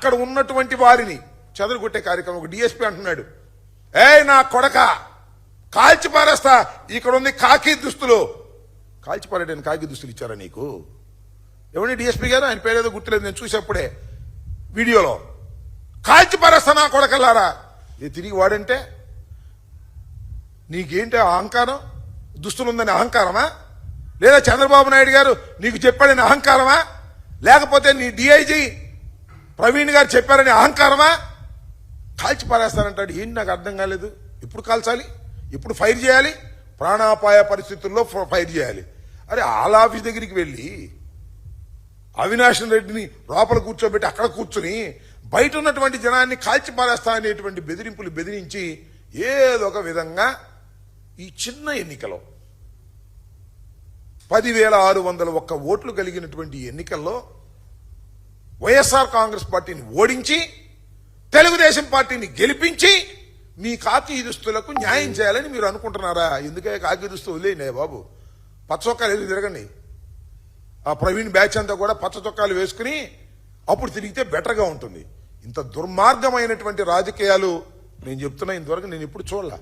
అక్కడ ఉన్నటువంటి వారిని చెదరగొట్టే కార్యక్రమం ఒక డిఎస్పీ అంటున్నాడు. ఏ నా కొడక కాల్చి పారేస్తా ఇక్కడ ఉంది కాకి దుస్తులు. కాల్చి పారేయడానికి కాకి దుస్తులు ఇచ్చారా నీకు? ఎవరి డిఎస్పీ గారు? ఆయన పేరేదో గుర్తులేదు నేను చూసేప్పుడే వీడియోలో. కాల్చి పారేస్తా నా కొడకల్లారా ఇది తిరిగి వాడంటే నీకేంటి అహంకారం? అహంకారం దుస్తులుందని అహంకారమా? లేదా చంద్రబాబు నాయుడు గారు నీకు చెప్పాడని అహంకారమా? లేకపోతే నీ డిఐజీ ప్రవీణ్ గారు చెప్పారని అహంకారమా? కాల్చి పారేస్తానంటాడు ఏంటి నాకు అర్థం కాలేదు. ఇప్పుడు కాల్చాలి? ఇప్పుడు ఫైర్ చేయాలి? ప్రాణాపాయ పరిస్థితుల్లో ఫైర్ చేయాలి. అరే ఆల్ ఆఫీస్ దగ్గరికి వెళ్ళి అవినాష్ రెడ్డిని లోపల కూర్చోబెట్టి అక్కడ కూర్చుని బయట ఉన్నటువంటి జనాన్ని కాల్చి పారేస్తా అనేటువంటి బెదిరింపులు బెదిరించి ఏదో ఒక విధంగా ఈ చిన్న ఎన్నికలో పదివేల ఆరు వందల ఒక్క ఓట్లు కలిగినటువంటి ఎన్నికల్లో వైఎస్ఆర్ కాంగ్రెస్ పార్టీని ఓడించి తెలుగుదేశం పార్టీని గెలిపించి మీ కాకి దుస్తులకు న్యాయం చేయాలని మీరు అనుకుంటున్నారా? ఎందుకే కాకి దుస్తు వదిలేయండి బాబు? పచ్చ చొక్కాలు తిరగండి? ఆ ప్రవీణ్ బ్యాచ్ అంతా కూడా పచ్చ చొక్కాలు వేసుకుని అప్పుడు తిరిగితే బెటర్గా ఉంటుంది. ఇంత దుర్మార్గమైనటువంటి రాజకీయాలు నేను చెప్తున్నా ఇంతవరకు నేను ఇప్పుడు చూడలే.